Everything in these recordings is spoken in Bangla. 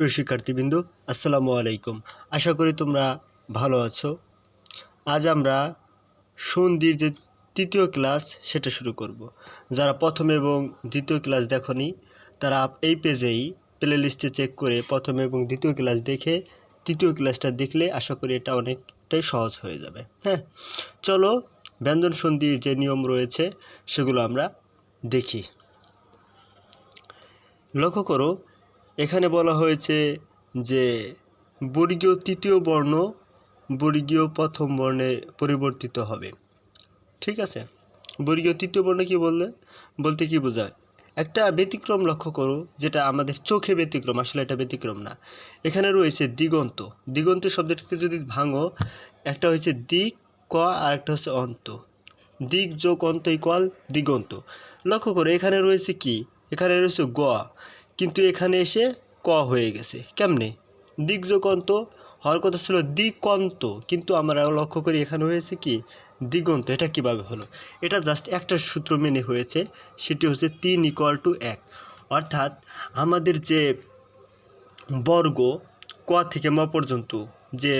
প্রিয় শিক্ষার্থীবৃন্দু, আসসালামু আলাইকুম। আশা করি তোমরা ভালো আছো। আজ আমরা সন্ধির যে তৃতীয় ক্লাস, সেটা শুরু করব। যারা প্রথম এবং দ্বিতীয় ক্লাস দেখনি, তারা এই পেজেই প্লে লিস্টে চেক করে প্রথম এবং দ্বিতীয় ক্লাস দেখে তৃতীয় ক্লাসটা দেখলে আশা করি এটা অনেকটাই সহজ হয়ে যাবে। হ্যাঁ চলো ব্যঞ্জন সন্ধির যে নিয়ম রয়েছে, সেগুলো আমরা দেখি। লক্ষ্য করো এখানে বলা হয়েছে যে বর্গীয় তৃতীয় বর্ণ বর্গীয় প্রথম বর্ণে পরিবর্তিত হবে। ঠিক আছে? বর্গীয় তৃতীয় বর্ণ কি বললে? বলতে কি বোঝায়? একটা ব্যতিক্রম লক্ষ্য করো, যেটা আমাদের চোখে ব্যতিক্রম, আসলে এটা ব্যতিক্রম না। এখানে রয়েছে দিগন্ত। দিগন্ত শব্দটাকে যদি ভাঙো, একটা হয়েছে দিক, ক, আর একটা হচ্ছে অন্ত। দিক যোগ অন্ত ইকুয়াল দিগন্ত। লক্ষ্য করো, এখানে রয়েছে কি? এখানে রয়েছে গ। কিন্তু এখানে এসে ক হয়ে গেছে। কেমনে? দিকযোগন্ত হওয়ার কথা ছিল দিকন্ত, কিন্তু আমরা লক্ষ্য করি এখানে হয়েছে কি? দিগন্ত, এটা কীভাবে হলো? এটা জাস্ট একটা সূত্র মেনে হয়েছে, সেটি হচ্ছে তিন ইকুয়াল টু এক। অর্থাৎ আমাদের যে বর্গ ক থেকে ম পর্যন্ত যে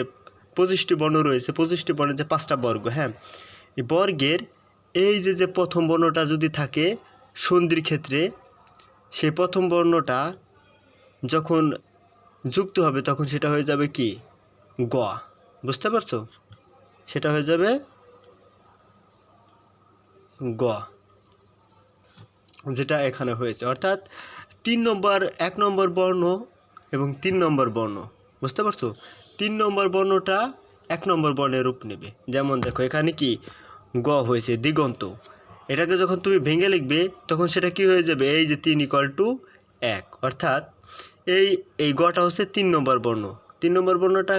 পঁচিশটি বর্ণ রয়েছে পঁচিশটি বর্ণের যে পাঁচটা বর্গ হ্যাঁ? বর্গের এই যে যে প্রথম বর্ণটা যদি থাকে, সন্ধির ক্ষেত্রে সেই প্রথম বর্ণটা যখন যুক্ত হবে, তখন সেটা হয়ে যাবে কি? গ। বুঝতে পারছ? সেটা হয়ে যাবে গ। যেটা এখানে হয়েছে। অর্থাৎ তিন নম্বর, এক নম্বর বর্ণ এবং তিন নম্বর বর্ণ। বুঝতে পারছ? তিন নম্বর বর্ণটা এক নম্বর বর্ণের রূপ নেবে। যেমন দেখো, এখানে কি? গ হয়েছে দিগন্ত। এটাকে যখন তুমি ভেঙে লিখবে, তখন সেটা কি হয়ে যাবে? এই যে তিন ইকুয়াল টু এক। অর্থাৎ এই এই গটা হচ্ছে তিন নম্বর বর্ণ। তিন নম্বর বর্ণটা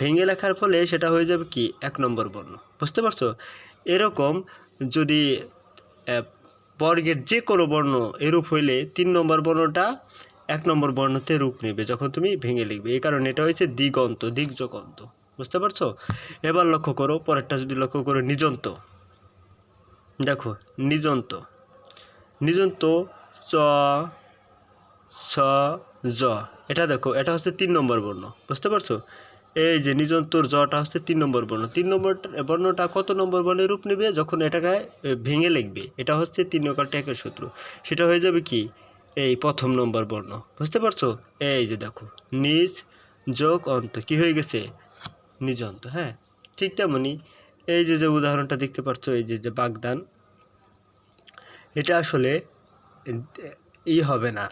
ভেঙে লেখার ফলে সেটা হয়ে যাবে কি? এক নম্বর বর্ণ। বুঝতে পারছ? এরকম যদি বর্গের যে কোনো বর্ণ এরূপ হইলে তিন নম্বর বর্ণটা এক নম্বর বর্ণতে রূপ নেবে, যখন তুমি ভেঙে লিখবে। এই কারণে এটা হয়েছে দিগন্ত দিগজকন্ত বুঝতে পারছ? এবার লক্ষ্য করো, পরেরটা যদি লক্ষ্য করো, নিজন্ত। দেখো, নিজন্ত। নিজন্ত চ ছ জ। এটা দেখো, এটা হচ্ছে তিন নম্বর বর্ণ, বুঝতে পারছ? এই যে নিজন্তর জটা হচ্ছে তিন নম্বর বর্ণ। তিন নম্বর বর্ণটা কত নম্বর বর্ণের রূপ নেবে? যখন এটাকে ভেঙে লিখবে, এটা হচ্ছে তিন নকার ট্যাকের সূত্র। সেটা হয়ে যাবে কি? এই প্রথম নম্বর বর্ণ, বুঝতে পারছ? এই যে দেখো, নিজ যোগ অন্ত, কি হয়ে গেছে? নিজন্ত হ্যাঁ? ঠিক তেমনই এই যে যে উদাহরণটা দেখতে পাচ্ছ এই যে যে বাগদান, এটা আসলে ই হবে না।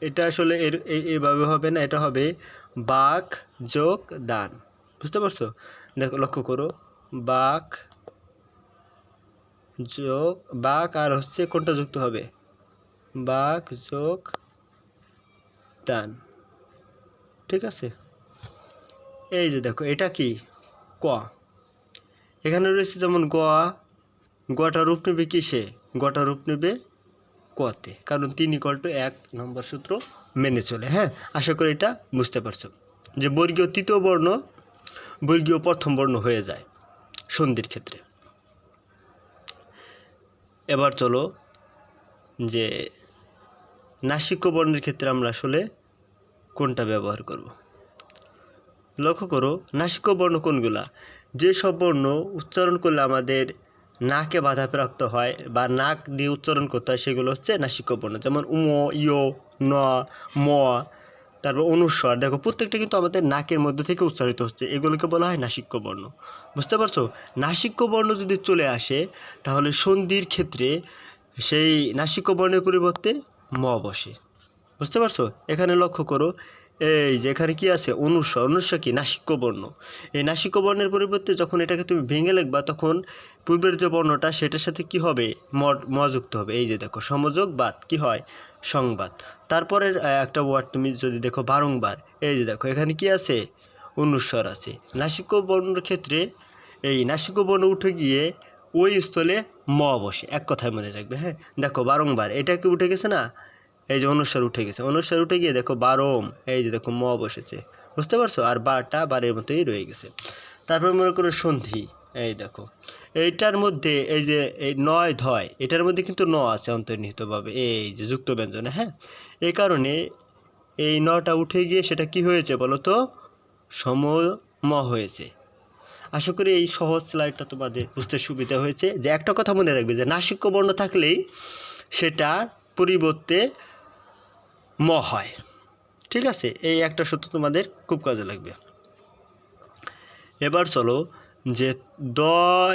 এটা আসলে এর এই- এইভাবে হবে না, এটা হবে বাক যোগ দান। বুঝতে পারছ? দেখো, লক্ষ্য করো। বাক যোগ, বাক আর হচ্ছে কোনটা যুক্ত হবে? বাক যোগ দান। ঠিক আছে? এই যে দেখো, এটা কি? ক? এখানে রয়েছে যেমন গ, গটা রূপ নেবে কিসে? গটা রূপ নেবে কতে। কারণ তিন ইকল টু এক নম্বর সূত্র মেনে চলে হ্যাঁ? আশা করি এটা বুঝতে পারছ। যে বর্গীয় তৃতীয় বর্ণ বর্গীয় প্রথম বর্ণ হয়ে যায় সন্ধির ক্ষেত্রে। এবার চলো যে নাসিক্য বর্ণের ক্ষেত্রে আমরা আসলে কোনটা ব্যবহার করব? লক্ষ্য করো নাসিক্য বর্ণ কোনগুলা? যে সব বর্ণ উচ্চারণ করলে আমাদের নাকে বাধাপ্রাপ্ত হয় বা নাক দিয়ে উচ্চারণ করতে হয়, সেগুলো হচ্ছে নাসিক্য বর্ণ। যেমন উম ইয় ন, ম, তারপর অনুস্বর। দেখো, প্রত্যেকটা কিন্তু আমাদের নাকের মধ্যে থেকে উচ্চারিত হচ্ছে। এগুলোকে বলা হয় নাসিক্য বর্ণ। বুঝতে পারছ? নাসিক্য বর্ণ যদি চলে আসে, তাহলে সন্ধির ক্ষেত্রে সেই নাসিক্য বর্ণের পরিবর্তে ম বসে। বুঝতে পারছ? এখানে লক্ষ্য করো এই যে এখানে কি আছে? অনুস্বর অনুস্বর কি? নাসিক্য বর্ণ এই নাসিক্য বর্ণের পরিবর্তে যখন এটাকে তুমি ভেঙে লিখবা, তখন পূর্বের যে বর্ণটা, সেটার সাথে কি হবে? ম ম যুক্ত হবে। এই যে দেখো সমযোগ বাদ কি হয়? সংবাদ। তারপরের একটা ওয়ার্ড তুমি যদি দেখো, বারংবার। এই যে দেখো, এখানে কি আছে? অনুস্বর আছে। নাসিক্য বর্ণের ক্ষেত্রে এই নাসিক্য বর্ণ উঠে গিয়ে ওই স্থলে ম বসে। এক কথায় মনে রাখবে হ্যাঁ? দেখো, বারংবার। এটা কি উঠে গেছে না? এই যে অনুস্বর উঠে গেছে। অনুস্বর উঠে গিয়ে দেখো বারম এই যে দেখো ম বসেছে। বুঝতে পারছ? আর বারটা বারের মতোই রয়ে গেছে। তারপর মনে করো সন্ধি, এই দেখো। এইটার মধ্যে এই যে এই নয় ধয়, এটার মধ্যে কিন্তু ন আছে অন্তর্নিহিতভাবে, এই যে যুক্ত ব্যঞ্জনে হ্যাঁ? এই কারণে এই নটা উঠে গিয়ে সেটা কি হয়েছে বলো তো? সম ম হয়েছে। আশা করি এই সহজ স্লাইডটা তোমাদের বুঝতে সুবিধা হয়েছে। যে একটা কথা মনে রাখবে, যে নাসিক্য বর্ণ থাকলেই সেটা পরিবর্তে ম হয় ঠিক আছে? এই একটা সূত্র তোমাদের খুব কাজে লাগবে। এবার চলো যে দ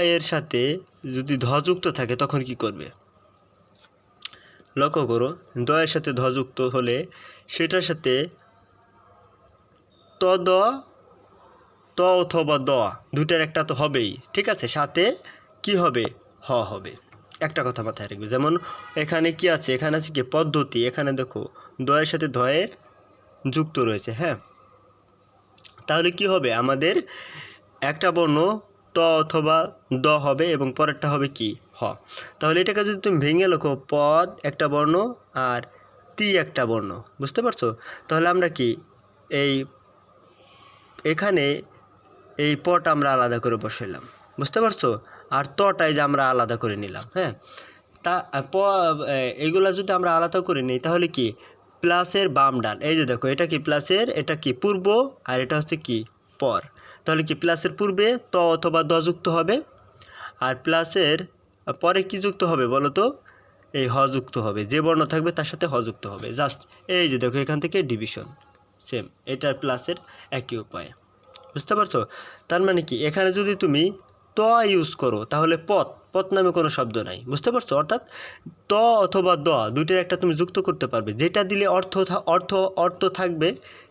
এর সাথে যদি ধ থাকে তখন কি করবে? লক্ষ্য করো, দ সাথে ধ যুক্ত হলে সেটার সাথে ত দ, ত অথবা দ দুটার একটা তো হবেই। ঠিক আছে? সাথে কি হবে? হ হবে। একটা কথা মাথায় রাখবে। যেমন এখানে কি আছে? এখানে আছে কি? পদ্ধতি। এখানে দেখো দয়ের সাথে ধয়ের যুক্ত রয়েছে হ্যাঁ? তাহলে কি হবে? আমাদের একটা বর্ণ ত অথবা দ হবে এবং পরেরটা হবে কি? হ। তাহলে এটাকে যদি তুমি ভেঙে লেখো, পদ একটা বর্ণ আর তি একটা বর্ণ, বুঝতে পারছ? তাহলে আমরা কি? এই এখানে এই পট আমরা আলাদা করে বসাইলাম, বুঝতে পারছ? আর তটাই যে আমরা আলাদা করে নিলাম হ্যাঁ? তা, প এগুলা যদি আমরা আলাদা করে নিই, তাহলে কি? প্লাসের বাম ডান। এই যে দেখো, এটা কি প্লাসের, এটা কি পূর্ব, আর এটা হচ্ছে কি পর। তাহলে কি প্লাসের পূর্বে ত অথবা দ যুক্ত হবে? আর প্লাসের পরে কি যুক্ত হবে বলো তো? এই হ যুক্ত হবে। যে বর্ণ থাকবে তার সাথে হ যুক্ত হবে। জাস্ট এই যে দেখো, এখান থেকে ডিভিশন। সেম, এটার প্লাসের একই উপায়। বুঝতে পারছ? তার মানে কি? এখানে যদি তুমি ইউজ করো, তাহলে পথ পথ নামে কোনো শব্দ নাই, বুঝতে পারছ? অর্থাৎ ত অথবা দ দুইটার একটা তুমি যুক্ত করতে পারবে, যেটা দিলে অর্থ অর্থ অর্থ থাকবে,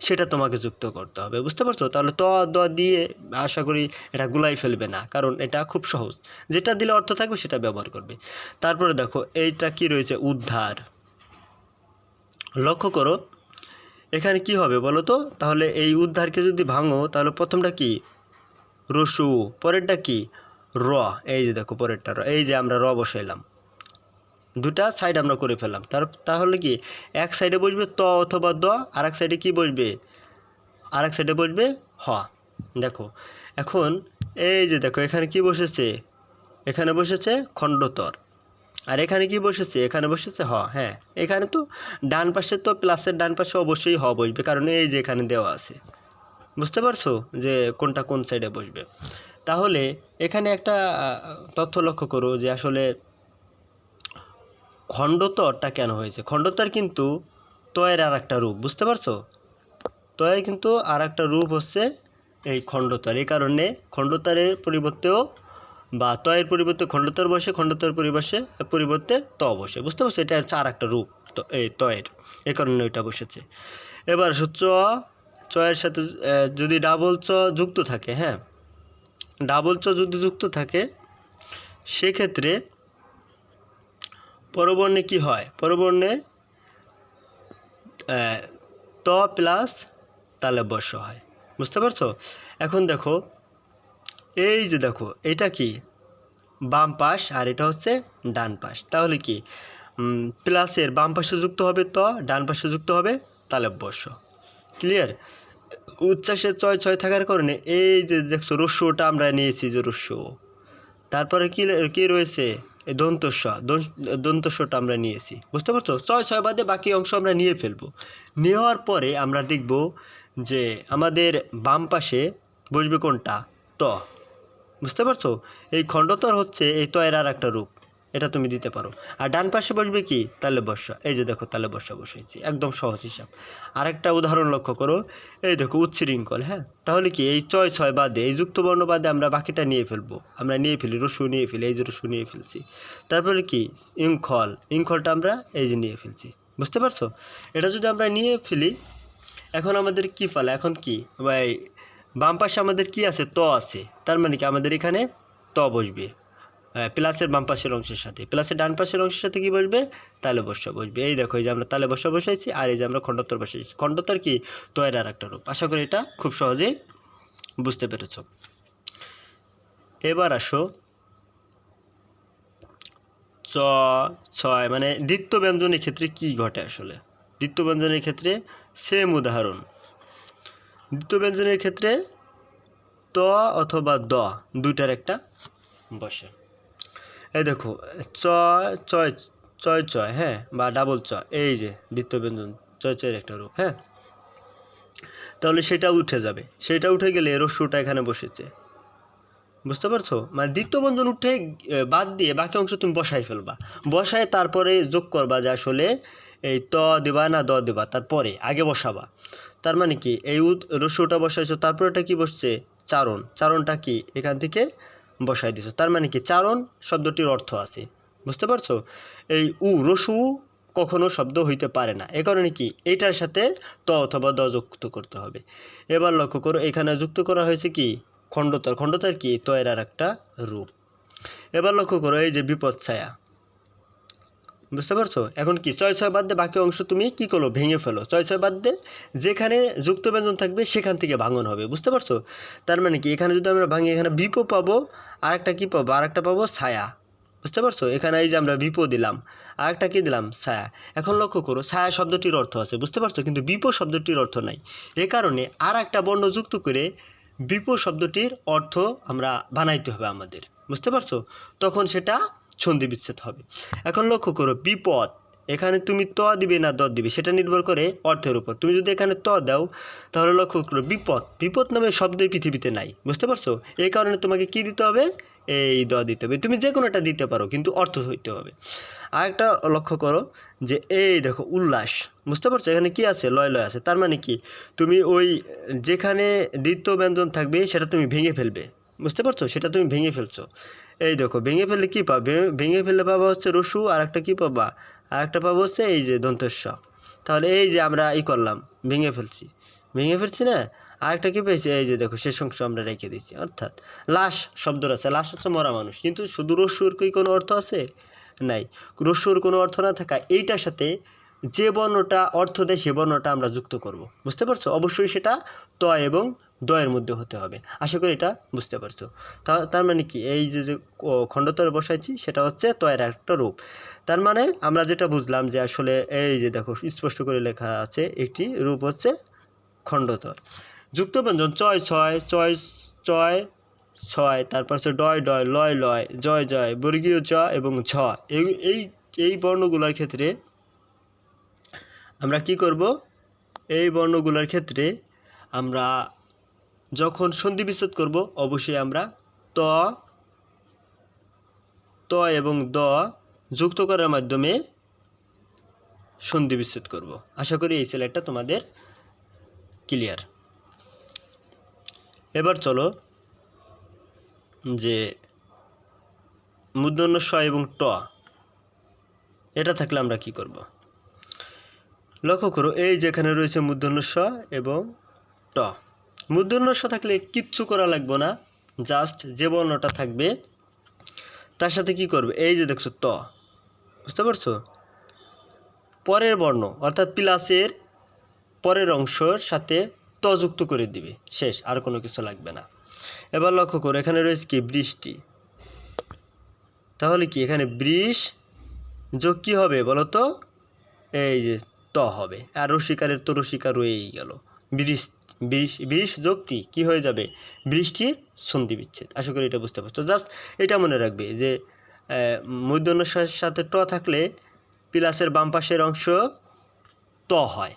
সেটা তোমাকে যুক্ত করতে হবে, বুঝতে পারছ? তাহলে ত, দ দিয়ে আশা করি এটা গুলাই ফেলবে না, কারণ এটা খুব সহজ, যেটা দিলে অর্থ থাকবে সেটা ব্যবহার করবে। তারপরে দেখো, এইটা কি রয়েছে? উদ্ধার। লক্ষ্য করো, এখানে কি হবে বলো তো? তাহলে এই উদ্ধারকে যদি ভাঙো, তাহলে প্রথমটা কি? রসু পরেরটা কি? র, এই যে দেখো পরেরটা, র, এই যে আমরা র বসাইলাম। দুটা সাইড আমরা করে ফেললাম। তার, তাহলে কি, এক সাইডে বসবে ত অথবা দ আর এক সাইডে কি বসবে? আর এক সাইডে বসবে হ। দেখো, এখন এই যে দেখো, এখানে কি বসেছে? এখানে বসেছে খণ্ডতর। আর এখানে কি বসেছে? এখানে বসেছে হ হ্যাঁ। এখানে তো ডান পাশে তো প্লাসের ডান পাশে অবশ্যই হ বসবে, কারণ এই যে এখানে দেওয়া আছে। বুঝতে পারছ যে কোনটা কোন সাইডে বসবে? তাহলে এখানে একটা তথ্য লক্ষ্য করো যে আসলে খণ্ডতরটা কেন হয়েছে? খণ্ডতর কিন্তু তয়ের আর একটা রূপ, বুঝতে পারছ? তয়ের কিন্তু আর একটা রূপ হচ্ছে এই খণ্ডতর। এই কারণে খণ্ডতরের পরিবর্তেও বা তয়ের পরিবর্তে খণ্ডতর বসে, খণ্ডতর পরিবর্তে পরিবর্তে ত বসে, বুঝতে পারছ? এটা হচ্ছে আর একটা রূপ এই তয়ের। এই কারণে ওইটা বসেছে। এবার হচ্ছে চয়ের সাথে যদি ডাবল চ যুক্ত থাকে হ্যাঁ? ডাবল চ যদি যুক্ত থাকে, সেক্ষেত্রে পরবর্ণে কি হয়? পরবর্ণে ত প্লাস তালে বর্ষ হয়। বুঝতে পারছ? এখন দেখো, এই যে দেখো, এটা কি? বাম পাশ আর এটা হচ্ছে ডান পাশ। তাহলে কি? প্লাসের বাম পাশে যুক্ত হবে ত, ডান পাশে যুক্ত হবে তালে বর্ষ। ক্লিয়ার উচ্ছ্বাসের ছয় ছয় থাকার কারণে এই যে দেখছ রস্যটা আমরা নিয়েছি যে রস্য তারপরে কি কি রয়েছে? দন্তস্ব দন্তস্বটা আমরা নিয়েছি। বুঝতে পারছ? ছয় ছয় বাদে বাকি অংশ আমরা নিয়ে ফেলব। নেওয়ার পরে আমরা দেখব যে আমাদের বাম পাশে বসবে কোনটা? ত। বুঝতে পারছ? এই খণ্ডতর হচ্ছে এই তয়ের আর একটা রূপ। এটা তুমি দিতে পারো। আর ডান পাশে বসবে কি? তালে বর্ষা এই যে দেখো, তালে বর্ষা বসেছি একদম সহজ হিসাব। আরেকটা উদাহরণ লক্ষ্য করো। এই দেখো উচ্ছৃঙ্খল হ্যাঁ? তাহলে কি এই ছয় ছয় বাদে, এই যুক্তবর্ণ বাদে আমরা বাকিটা নিয়ে ফেলব। আমরা নিয়ে ফেলি রসু নিয়ে ফেলি, এই যে রসু নিয়ে ফেলছি। তারপরে কি? ইংখল ইংখলটা আমরা এই যে নিয়ে ফেলছি। বুঝতে পারছ? এটা যদি আমরা নিয়ে ফেলি, এখন আমাদের কি ফলা এখন কি? বাম পাশে আমাদের কি আছে? ত আছে। তার মানে কি আমাদের এখানে ত বসবে। প্লাসের বাম পাশের অংশের সাথে। প্লাসের ডান পাশের অংশের সাথে কি বসবে? তালে বসা বসবে। এই দেখো, এই যে আমরা তালে বসা বসাইছি, আর এই যে আমরা খণ্ডত্তর বসাইছি। খণ্ডত্তর কি? তয়ের আর একটা রূপ। আশা করি এটা খুব সহজেই বুঝতে পেরেছ। এবার আসো। চ, ছয় মানে দ্বিত্ব ব্যঞ্জনের ক্ষেত্রে কি ঘটে আসলে? দ্বিত্ব ব্যঞ্জনের ক্ষেত্রে সেম উদাহরণ। দ্বিত্ব ব্যঞ্জনের ক্ষেত্রে ত অথবা দ দুইটার একটা বসে। এই দেখো চ চয় চয় চয় হ্যাঁ বা ডাবল চ এই যে ব্যঞ্জন চয় চয়ের একটা রূপ হ্যাঁ? তাহলে সেটা উঠে যাবে। সেটা উঠে গেলে রস্যুটা এখানে বসেছে। বুঝতে পারছ? মানে দ্বিতীয় বন্ধন উঠে বাদ দিয়ে বাকি অংশ তুমি বসাই ফেলবা। বসায় তারপরে যোগ করবা যে আসলে এই ত দেবা না দ দিবা, তারপরে আগে বসাবা। তার মানে কি? এই রস্যুটা বসাইছো তারপরে এটা কি বসছে? চারণ। চারণটা কি? এখান থেকে বসাই দিছো তার মানে কি? চারণ শব্দটির অর্থ আছে। বুঝতে পারছ? এই উ, রসু কখনো শব্দ হইতে পারে না। এ কারণে কি? এইটার সাথে ত অথবা দ যুক্ত করতে হবে। এবার লক্ষ্য করো, এখানে যুক্ত করা হয়েছে কি? খণ্ডতর। খণ্ডতর কি? তয়ের আর একটা রূপ। এবার লক্ষ্য করো, এই যে বিপদ ছায়া। বুঝতে পারছ? এখন কি? ছয় ছয় বাদ দিয়ে বাকি অংশ তুমি কি করো? ভেঙে ফেলো। ছয় ছয় বাদ দিয়ে যেখানে যুক্ত ব্যঞ্জন থাকবে, সেখান থেকে ভাঙন হবে। বুঝতে পারছ? তার মানে কি? এখানে যদি আমরা ভাঙি, এখানে বিপো পাবো আর একটা কী পাবো? আর একটা পাবো ছায়া। বুঝতে পারছ? এখানে এই যে আমরা বিপো দিলাম আর একটা কী দিলাম? ছায়া। এখন লক্ষ্য করো, ছায়া শব্দটির অর্থ আছে, বুঝতে পারছ? কিন্তু বিপো শব্দটির অর্থ নাই। এ কারণে আর একটা বর্ণ যুক্ত করে বিপো শব্দটির অর্থ আমরা বানাইতে হবে আমাদের। বুঝতে পারছ? তখন সেটা সন্ধি বিচ্ছেদ হবে। এখন লক্ষ্য করো, বিপদ। এখানে তুমি ত দিবে না দ দিবে, সেটা নির্ভর করে অর্থের উপর। তুমি যদি এখানে ত দাও, তাহলে লক্ষ্য করো বিপদ। বিপদ নামে শব্দই পৃথিবীতে নাই, বুঝতে পারছ? এই কারণে তোমাকে কি দিতে হবে? এই দ দিতে হবে। তুমি যে কোনোটা দিতে পারো, কিন্তু অর্থ হইতে হবে। আর একটা লক্ষ্য করো যে, এই দেখো উল্লাস, বুঝতে পারছ? এখানে কি আছে? লয় লয় আছে। তার মানে কি? তুমি ওই যেখানে দ্বিতীয় ব্যঞ্জন থাকবে, সেটা তুমি ভেঙে ফেলবে, বুঝতে পারছ? সেটা তুমি ভেঙে ফেলছো। এই দেখো, ভেঙে ফেললে কী পাবে? ভেঙে ফেললে পাবা হচ্ছে রসু আর একটা কী পাবা? আর একটা পাবো হচ্ছে এই যে দন্তেশ্ব। তাহলে এই যে আমরা ই করলাম, ভেঙে ফেলছি। ভেঙে ফেলছি না? আরেকটা কী পেয়েছি? এই যে দেখো, শেষ অংশ আমরা রেখে দিচ্ছি অর্থাৎ লাশ শব্দ আছে। লাশ হচ্ছে মরা মানুষ, কিন্তু শুধু রস্যুর কি কোনো অর্থ আছে? নাই। রস্যুর কোনো অর্থ না থাকা এইটার সাথে যে বর্ণটা অর্থ দেয়, সে বর্ণটা আমরা যুক্ত করব। বুঝতে পারছ? অবশ্যই সেটা ত এবং দয়ের মধ্যে হতে হবে। আশা করি এটা বুঝতে পারছ। তা, তার মানে কি? এই যে যে খণ্ডতরে বসাইছি, সেটা হচ্ছে তয়ের একটা রূপ। তার মানে আমরা যেটা বুঝলাম যে আসলে এই যে দেখো, স্পষ্ট করে লেখা আছে, একটি রূপ হচ্ছে খণ্ডতর। যুক্ত ব্যঞ্জন চয়, ছয়, চয় চয়, ছয়, তারপর হচ্ছে ডয় ডয়, লয় লয়, জয় জয়, বর্গীয় চ এবং ছ এই এই এই বর্ণগুলোর ক্ষেত্রে আমরা কি করব? এই বর্ণগুলোর ক্ষেত্রে আমরা যখন সন্ধি বিচ্ছেদ করব, অবশ্যই আমরা ত ত এবং দ যুক্ত করার মাধ্যমে সন্ধি বিচ্ছেদ করব। আশা করি এই স্লাইডটা তোমাদের ক্লিয়ার এবার চলো যে মূর্ধন্য স এবং ট, এটা থাকলে আমরা কি করব? লক্ষ্য করো, এই যেখানে রয়েছে মূর্ধন্য স এবং ট। মূর্ধন্য স থাকলে কিচ্ছু করা লাগবে না জাস্ট যে বর্ণটা থাকবে। তার সাথে কি করবে? এই যে দেখছ ত, বুঝতে পারছ? পরের বর্ণ, অর্থাৎ প্লাসের পরের অংশের সাথে ত যুক্ত করে দিবে। শেষ, আর কোনো কিছু লাগবে না। এবার লক্ষ্য করো, এখানে রয়েছে কি? বৃষ্টি। তাহলে কি? এখানে বৃষ যোগ কী হবে বলো তো এই যে ত হবে। আর রসিকারের তো রসিকা রয়েই গেল। বৃষ বৃষ বৃষ যোগটি কী হয়ে যাবে? বৃষ্টির সন্ধি বিচ্ছেদ। আশা করি এটা বুঝতে পারছ। জাস্ট এটা মনে রাখবে যে মূর্ধন্য স- সাথে ট থাকলে প্লাসের বাম পাশের অংশ ত হয়।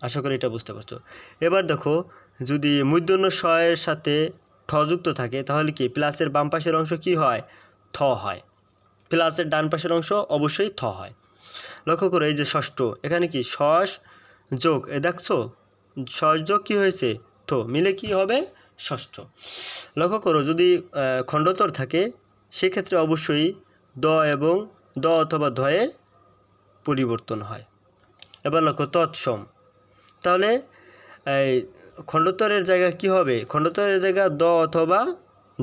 আশা করি এটা বুঝতে পারছ। এবার দেখো, যদি মূর্ধন্য শয়ের সাথে ঠ যুক্ত থাকে, তাহলে কি প্লাসের বাম পাশের অংশ কি হয়? থ হয়। প্লাসের ডান পাশের অংশ অবশ্যই থ হয়। লক্ষ্য করো, এই যে ষষ্ঠ, এখানে কি শস যোগ, এ দেখছ? শস যোগ কী হয়েছে? থ, মিলে কি হবে? ষষ্ঠ। লক্ষ্য করো, যদি খণ্ডতর থাকে, সেক্ষেত্রে অবশ্যই দ এবং দ অথবা ধয়ে পরিবর্তন হয়। এবার লক্ষ্য, তৎসম। তাহলে, এই খণ্ডতরের জায়গা কি হবে? খণ্ডতরের জায়গা দ অথবা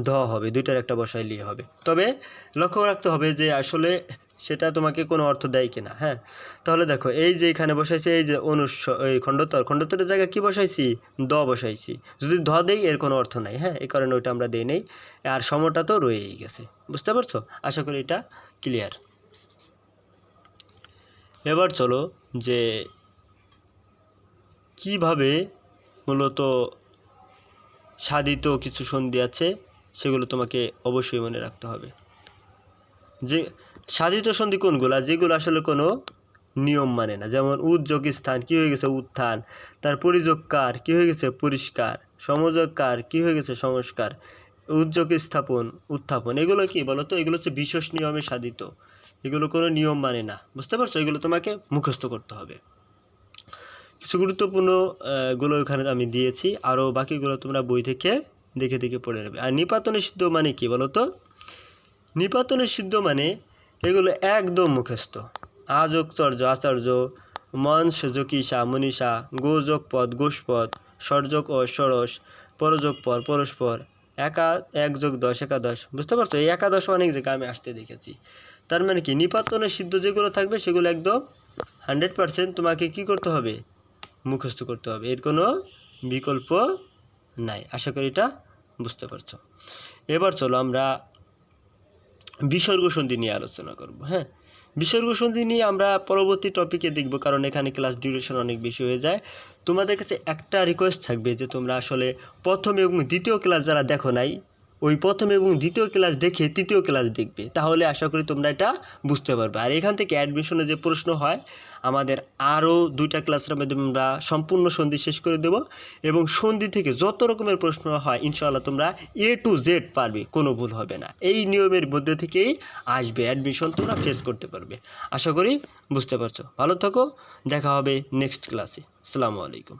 ধ হবে, দুইটার একটা বসাইলেই হবে। তবে লক্ষ্য রাখতে হবে যে আসলে সেটা তোমাকে কোনো অর্থ দেয় কিনা হ্যাঁ? তাহলে দেখো, এই যে এখানে বসাইছি, এই যে অনুস এই খণ্ডতর, খণ্ডতরের জায়গায় কি বসাইছি? দ বসাইছি। যদি ধ দেই, এর কোনো অর্থ নাই হ্যাঁ? এই কারণে ওইটা আমরা দেই নেই। আর সমটা তো রয়েই গেছে, বুঝতে পারছ? আশা করি এটা ক্লিয়ার এবার চলো যে কীভাবে মূলত সাধিত কিছু সন্ধি আছে, সেগুলো তোমাকে অবশ্যই মনে রাখতে হবে। যে সাধিত সন্ধি কোনগুলা? যেগুলো আসলে কোনো নিয়ম মানে না। যেমন উদ্যোগ স্থান কী হয়ে গেছে উত্থান? তার পরিযোগকার কী হয়ে গেছে পরিষ্কার? সমযোগকার কী হয়ে গেছে সংস্কার? উদ্যোগ স্থাপন উত্থাপন এগুলো কি বলো তো এগুলো হচ্ছে বিশেষ নিয়মে সাধিত। এগুলো কোনো নিয়ম মানে না। বুঝতে পারছ? এগুলো তোমাকে মুখস্থ করতে হবে। কিছু গুরুত্বপূর্ণ আহ, গুলো এখানে আমি দিয়েছি। আরও বাকিগুলো তোমরা বই থেকে দেখে দেখে পড়ে নেবে। আর নিপাতনের সিদ্ধ মানে কি বলো তো নিপাতনের সিদ্ধ মানে এগুলো একদম মুখস্থ। আযোগ চর্য আচার্য, মঞ্চ যোগীষা মনীষা গোযোগ পদ, গোষ্পদ সর্যোগ ও ষড়স পরযোগ পর, পরস্পর, একা এক যোগ দশ, একাদশ। বুঝতে পারছ? এই একাদশ অনেক জায়গায় আমি আসতে দেখেছি। তার মানে কি? নিপাতনের সিদ্ধ যেগুলো থাকবে, সেগুলো একদম হান্ড্রেড পারসেন্ট তোমাকে কি করতে হবে? মুখস্থ করতে হবে। এর কোনো বিকল্প নাই। আশা করি এটা বুঝতে পারছ। এবার চলো আমরা বিসর্গ সন্ধি নিয়ে আলোচনা করব হ্যাঁ? বিসর্গ সন্ধি নিয়ে আমরা পরবর্তী টপিকে দেখব, কারণ এখানে ক্লাস ডিউরেশন অনেক বেশি হয়ে যায়। তোমাদের কাছে একটা রিকোয়েস্ট থাকবে যে তোমরা আসলে প্রথম এবং দ্বিতীয় ক্লাস যারা দেখো নাই ওই প্রথম এবং দ্বিতীয় ক্লাস দেখে তৃতীয় ক্লাস দেখবে। তাহলে আশা করি তোমরা এটা বুঝতে পারবে। আর এখান থেকে অ্যাডমিশনে যে প্রশ্ন হয়, আমাদের আরও দুইটা ক্লাসের মাধ্যমে আমরা সম্পূর্ণ সন্ধি শেষ করে দেব এবং সন্ধি থেকে যত রকমের প্রশ্ন হয়, ইনশাআল্লাহ তোমরা এ টু জেড পারবে, কোনো ভুল হবে না। এই নিয়মের মধ্যে থেকেই আসবে অ্যাডমিশন তোমরা ফেস করতে পারবে। আশা করি বুঝতে পারছ। ভালো থাকো, দেখা হবে নেক্সট ক্লাসে আসসালামু আলাইকুম।